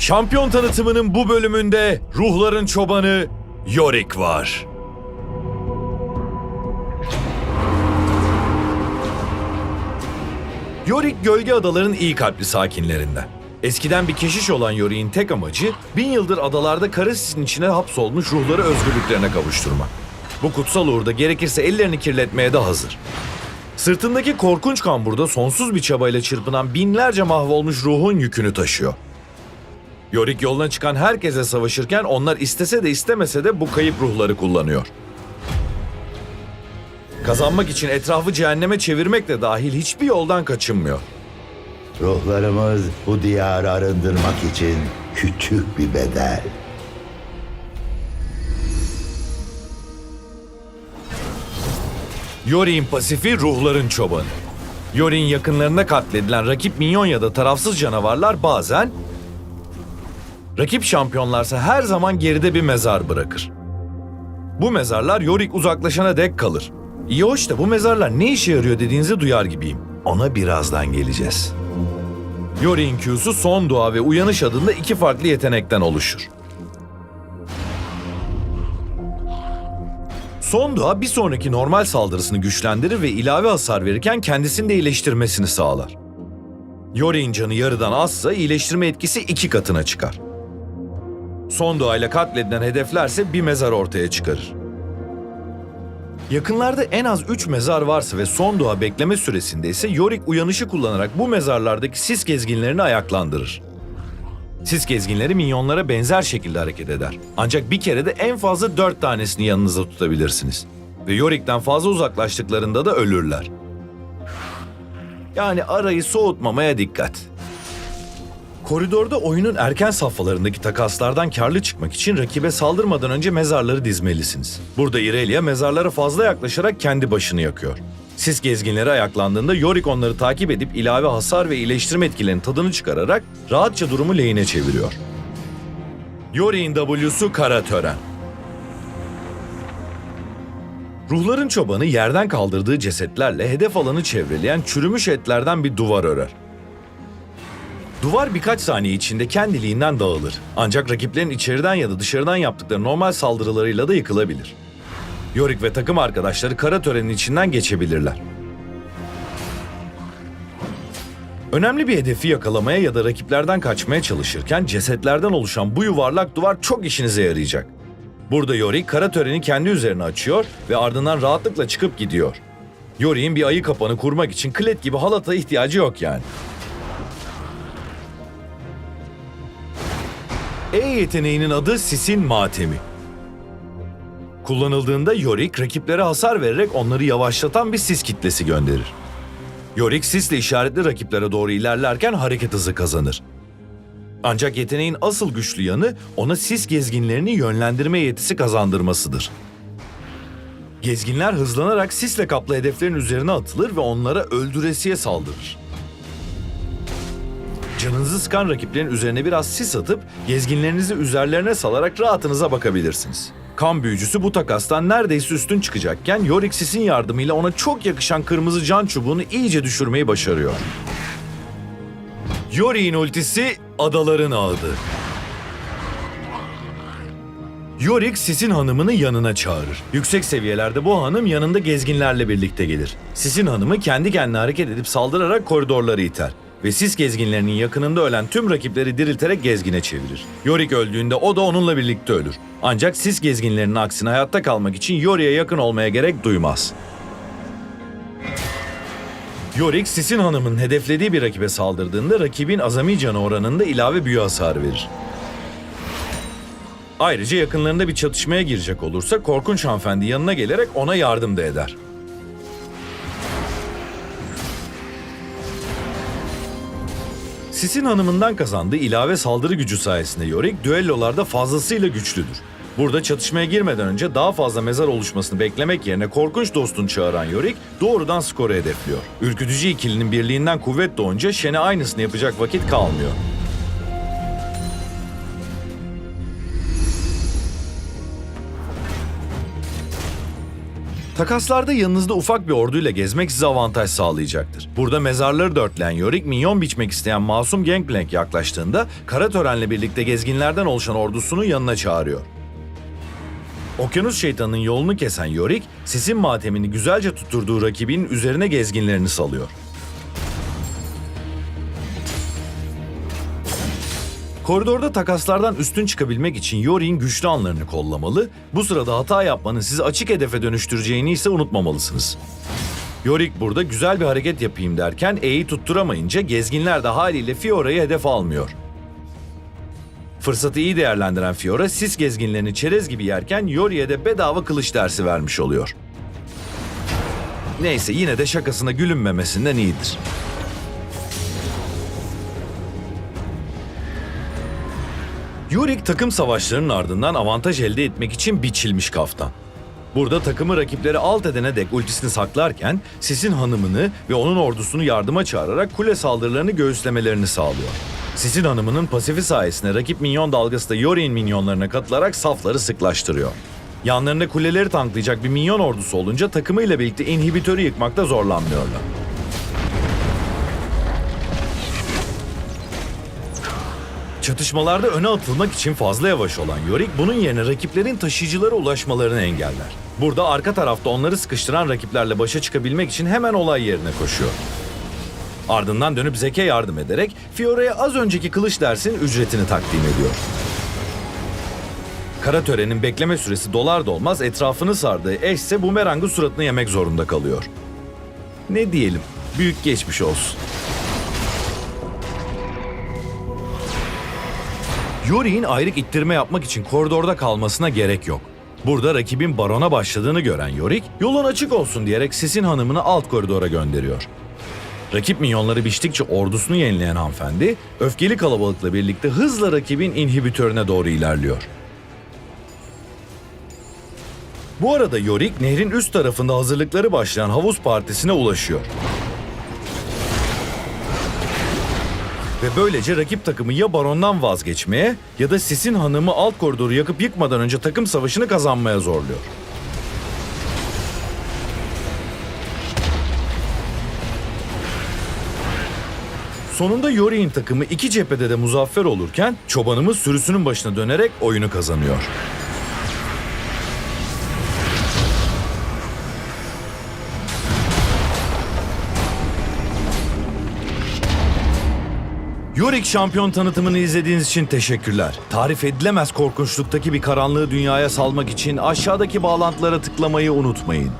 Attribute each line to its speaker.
Speaker 1: Şampiyon tanıtımının bu bölümünde ruhların çobanı Yorick var. Yorick Gölge Adaların iyi kalpli sakinlerinden. Eskiden bir keşiş olan Yorick'in tek amacı bin yıldır adalarda kara sisin içine hapsolmuş ruhları özgürlüklerine kavuşturmak. Bu kutsal uğurda gerekirse ellerini kirletmeye de hazır. Sırtındaki korkunç kamburda sonsuz bir çabayla çırpınan binlerce mahvolmuş ruhun yükünü taşıyor. Yorick yoluna çıkan herkese savaşırken onlar istese de istemese de bu kayıp ruhları kullanıyor. Kazanmak için etrafı cehenneme çevirmek de dahil hiçbir yoldan kaçınmıyor.
Speaker 2: Ruhlarımız bu diyarı arındırmak için küçük bir bedel.
Speaker 1: Yorick'in pasifi ruhların çobanı. Yorick'in yakınlarına katledilen rakip minyon ya da tarafsız canavarlar bazen... Rakip şampiyonlarsa her zaman geride bir mezar bırakır. Bu mezarlar Yorick uzaklaşana dek kalır. İyi hoş da bu mezarlar ne işe yarıyor dediğinizi duyar gibiyim. Ona birazdan geleceğiz. Yorick'in Q'su son dua ve uyanış adında iki farklı yetenekten oluşur. Son dua bir sonraki normal saldırısını güçlendirir ve ilave hasar verirken kendisini de iyileştirmesini sağlar. Yorick'in canı yarıdan azsa iyileştirme etkisi iki katına çıkar. Son duayla katledilen hedeflerse bir mezar ortaya çıkarır. Yakınlarda en az 3 mezar varsa ve son dua bekleme süresinde ise Yorick uyanışı kullanarak bu mezarlardaki sis gezginlerini ayaklandırır. Sis gezginleri minyonlara benzer şekilde hareket eder. Ancak bir kere de en fazla 4 tanesini yanınızda tutabilirsiniz. Ve Yorick'ten fazla uzaklaştıklarında da ölürler. Yani arayı soğutmamaya dikkat. Koridorda oyunun erken safhalarındaki takaslardan karlı çıkmak için rakibe saldırmadan önce mezarları dizmelisiniz. Burada Irelia mezarlara fazla yaklaşarak kendi başını yakıyor. Sis gezginleri ayaklandığında Yorick onları takip edip ilave hasar ve iyileştirme etkilerinin tadını çıkararak rahatça durumu lehine çeviriyor. Yorick'in W'su Kara Tören. Ruhların çobanı yerden kaldırdığı cesetlerle hedef alanı çevreleyen çürümüş etlerden bir duvar örer. Duvar birkaç saniye içinde kendiliğinden dağılır. Ancak rakiplerin içeriden ya da dışarıdan yaptıkları normal saldırılarıyla da yıkılabilir. Yorick ve takım arkadaşları kara törenin içinden geçebilirler. Önemli bir hedefi yakalamaya ya da rakiplerden kaçmaya çalışırken cesetlerden oluşan bu yuvarlak duvar çok işinize yarayacak. Burada Yorick kara töreni kendi üzerine açıyor ve ardından rahatlıkla çıkıp gidiyor. Yorick'in bir ayı kapanı kurmak için klet gibi halata ihtiyacı yok yani. E yeteneğinin adı Sis'in Matemi. Kullanıldığında Yorick rakiplere hasar vererek onları yavaşlatan bir sis kitlesi gönderir. Yorick sisle işaretli rakiplere doğru ilerlerken hareket hızı kazanır. Ancak yeteneğin asıl güçlü yanı ona sis gezginlerini yönlendirme yetisi kazandırmasıdır. Gezginler hızlanarak sisle kaplı hedeflerin üzerine atılır ve onlara öldüresiye saldırır. Canınızı sıkan rakiplerin üzerine biraz sis atıp gezginlerinizi üzerlerine salarak rahatınıza bakabilirsiniz. Kan büyücüsü bu takastan neredeyse üstün çıkacakken Yorick sisin yardımıyla ona çok yakışan kırmızı can çubuğunu iyice düşürmeyi başarıyor. Yorick'in ultisi Adaların Ağıdı. Yorick Sis'in hanımını yanına çağırır. Yüksek seviyelerde bu hanım yanında gezginlerle birlikte gelir. Sis'in hanımı kendi kendine hareket edip saldırarak koridorları iter. Ve sis gezginlerinin yakınında ölen tüm rakipleri dirilterek gezgine çevirir. Yorick öldüğünde o da onunla birlikte ölür. Ancak sis gezginlerinin aksine hayatta kalmak için Yorick'e yakın olmaya gerek duymaz. Yorick, Sis'in hanımının hedeflediği bir rakibe saldırdığında rakibin azami canı oranında ilave büyü hasar verir. Ayrıca yakınlarında bir çatışmaya girecek olursa korkunç hanımefendi yanına gelerek ona yardım da eder. Sis'in hanımından kazandığı ilave saldırı gücü sayesinde Yorick düellolarda fazlasıyla güçlüdür. Burada çatışmaya girmeden önce daha fazla mezar oluşmasını beklemek yerine korkunç dostunu çağıran Yorick doğrudan skoru hedefliyor. Ürkütücü ikilinin birliğinden kuvvet doğunca Shen'e aynısını yapacak vakit kalmıyor. Takaslarda yanınızda ufak bir orduyla gezmek size avantaj sağlayacaktır. Burada mezarları dörtleyen Yorick minyon biçmek isteyen masum Gangplank yaklaştığında kara törenle birlikte gezginlerden oluşan ordusunu yanına çağırıyor. Okyanus şeytanının yolunu kesen Yorick, sisin matemini güzelce tutturduğu rakibinin üzerine gezginlerini salıyor. Koridorda takaslardan üstün çıkabilmek için Yorick'in güçlü anlarını kollamalı, bu sırada hata yapmanın sizi açık hedefe dönüştüreceğini ise unutmamalısınız. Yorick burada güzel bir hareket yapayım derken E'yi tutturamayınca gezginler de haliyle Fiora'yı hedef almıyor. Fırsatı iyi değerlendiren Fiora, sis gezginlerini çerez gibi yerken Yorick'e de bedava kılıç dersi vermiş oluyor. Neyse yine de şakasına gülünmemesinden iyidir. Yorick takım savaşlarının ardından avantaj elde etmek için biçilmiş kaftan. Burada takımı rakipleri alt edene dek ultisini saklarken Sis'in hanımını ve onun ordusunu yardıma çağırarak kule saldırılarını göğüslemelerini sağlıyor. Sis'in hanımının pasifi sayesinde rakip minyon dalgası da Yorick'in minyonlarına katılarak safları sıklaştırıyor. Yanlarında kuleleri tanklayacak bir minyon ordusu olunca takımıyla birlikte inhibitörü yıkmakta zorlanmıyorlar. Çatışmalarda öne atılmak için fazla yavaş olan Yorick bunun yerine rakiplerin taşıyıcılara ulaşmalarını engeller. Burada arka tarafta onları sıkıştıran rakiplerle başa çıkabilmek için hemen olay yerine koşuyor. Ardından dönüp Zek'e yardım ederek Fiora'ya az önceki kılıç dersinin ücretini takdim ediyor. Kara törenin bekleme süresi dolar dolmaz etrafını sardığı eş ise bumerangı suratına yemek zorunda kalıyor. Ne diyelim, büyük geçmiş olsun. Yori'nin ayrık ittirme yapmak için koridorda kalmasına gerek yok. Burada rakibin barona başladığını gören Yorick, yolun açık olsun diyerek Sis'in hanımını alt koridora gönderiyor. Rakip minyonları biçtikçe ordusunu yenileyen hanımefendi, öfkeli kalabalıkla birlikte hızla rakibin inhibitörüne doğru ilerliyor. Bu arada Yorick, nehrin üst tarafında hazırlıkları başlayan havuz partisine ulaşıyor. Ve böylece rakip takımı ya barondan vazgeçmeye ya da Sis'in hanımı alt koridoru yakıp yıkmadan önce takım savaşını kazanmaya zorluyor. Sonunda Yorick'in takımı iki cephede de muzaffer olurken çobanımız sürüsünün başına dönerek oyunu kazanıyor. Yorick şampiyon tanıtımını izlediğiniz için teşekkürler. Tarif edilemez korkunçluktaki bir karanlığı dünyaya salmak için aşağıdaki bağlantılara tıklamayı unutmayın.